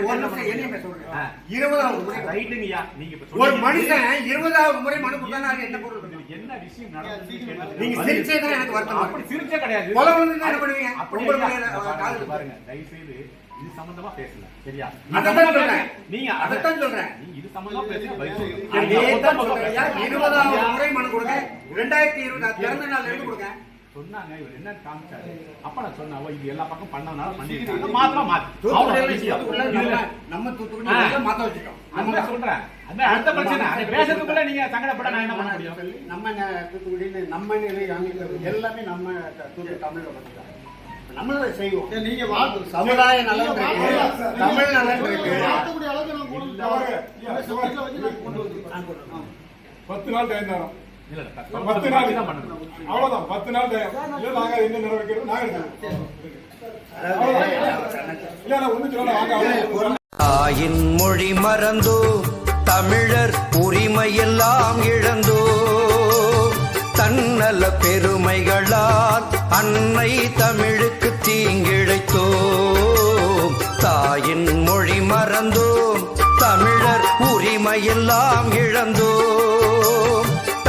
ஒரு. மனுஷன் இருபதாவது முறை மனு கொடுத்தா என்ன பொருள்? என்ன விஷயம் நீங்க எனக்கு வருத்தமா அப்படி. சிரிச்சே கிடையாது. என்ன பண்ணுவீங்க? பாருங்க, காதல். பாருங்க தயவு செய்து இது சம்பந்தமா பேசல சரியா? அதைத்தான் சொல்றேன். நீங்க அதைத்தான் சொல்றேன். நீங்க இது சம்பந்தமா பேசுங்க. இருபதாவது முறை மனு கொடுங்க. ரெண்டாயிரத்தி இருபது பிறந்த நாள்ல இருந்து கொடுங்க. சொன்னாங்க இவர் என்ன காமிச்சாரு? அப்ப நான் சொன்னேன் இது எல்லா பக்கம் பண்ணனால பண்ணிருக்காங்க மாத்திரம் மாத்து. தூத்துக்குடியில விஷயம். தூத்துக்குடியில நம்ம- தூத்துக்குடியில மாத்த வச்சுட்டோம். நம்ம சொல்றேன். அதான் அடுத்த பிரச்சனை. அதை பேசுறதுக்குள்ள நீங்க சங்கடப்பட நான் என்ன பண்ண முடியும்? சொல்லி நம்ம தூத்துக்குடின்னு நம்ம நிலை அமைக்கிறது எல்லாமே நம்ம தூத்துக்குடி தமிழ்ல பண்ணிக்கலாம் நம்மள செய்வோம். நீங்க சமுதாய நலன். தமிழ் நலன் இருக்கு. பத்து நாள் டைம் தரோம். பத்து நாள் அவ்வளவுதான். பத்து நாள் நாங்க என்ன நடவடிக்கை நாங்க. தாயின் மொழி மறந்தோ தமிழர் உரிமையெல்லாம் இழந்தோ தன்னல பெருமைகளால் அன்னை தமிழுக்கு தீங்கிழைத்தோ தாயின் மொழி மறந்தோ தமிழர் உரிமையெல்லாம் இழந்தோ.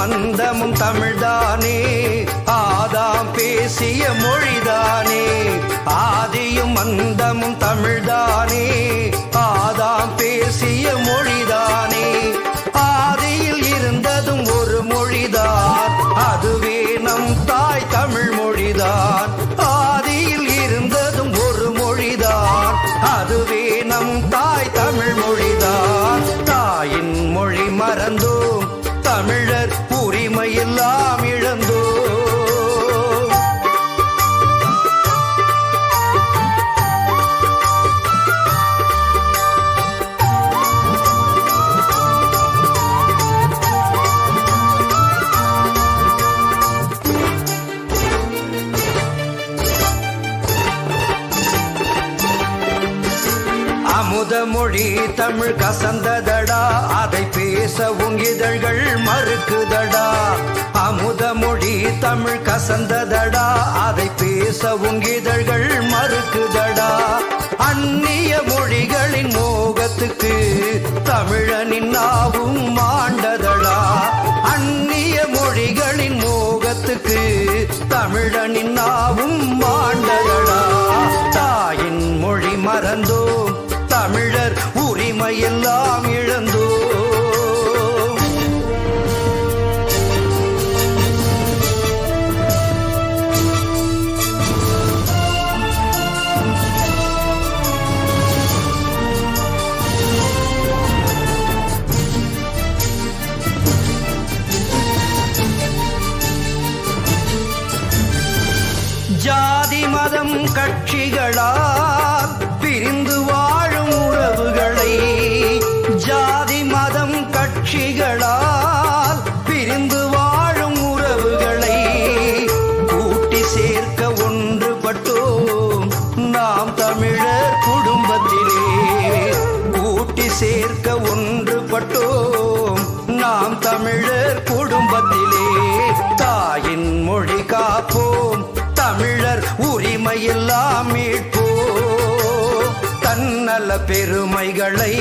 மந்தமும் தமிழ்தானே. ஆதாம் பேசிய மொழிதானே. ஆதியும் மந்தமும் தமிழ்தானே. ஆதாம் பேசிய மொழிதானே. மொழி தமிழ் கசந்ததடா. அதை பேசவும் இதழ்கள் மறுக்குதடா. அமுத மொழி தமிழ் கசந்ததடா. அதை பேசவும் இதழ்கள் மறுக்குதடா. அந்நிய மொழிகளின் மோகத்துக்கு தமிழனின் நாவும் மாண்டதடா. அந்நிய மொழிகளின் மோகத்துக்கு தமிழனின் நாவும் மதம் கட்சிகளால் பிரிந்து வாழும் உறவுகளை ஜாதி மதம் கட்சிகளால் பிரிந்து வாழும் உறவுகளை கூட்டி சேர்க்க ஒன்றுபட்டோம். நாம் தமிழர் குடும்பத்திலே கூட்டி சேர்க்க ஒன்றுபட்டோம். நாம் தமிழர் குடும்பத்திலே தாயின் மொழி பல பெருமைகளை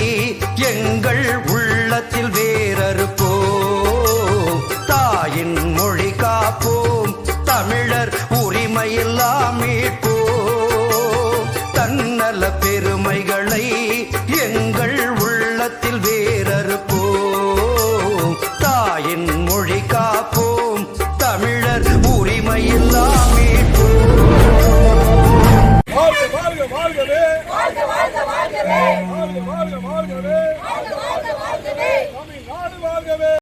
எங்கள் உள்ளத்தில் வேறறுப்போ? தாயின் மொழி காப்போம் தமிழர் உரிமையெல்லாம் மீட்போம். தன்னல பெருமைகளை எங்கள் உள்ளத்தில் வேறு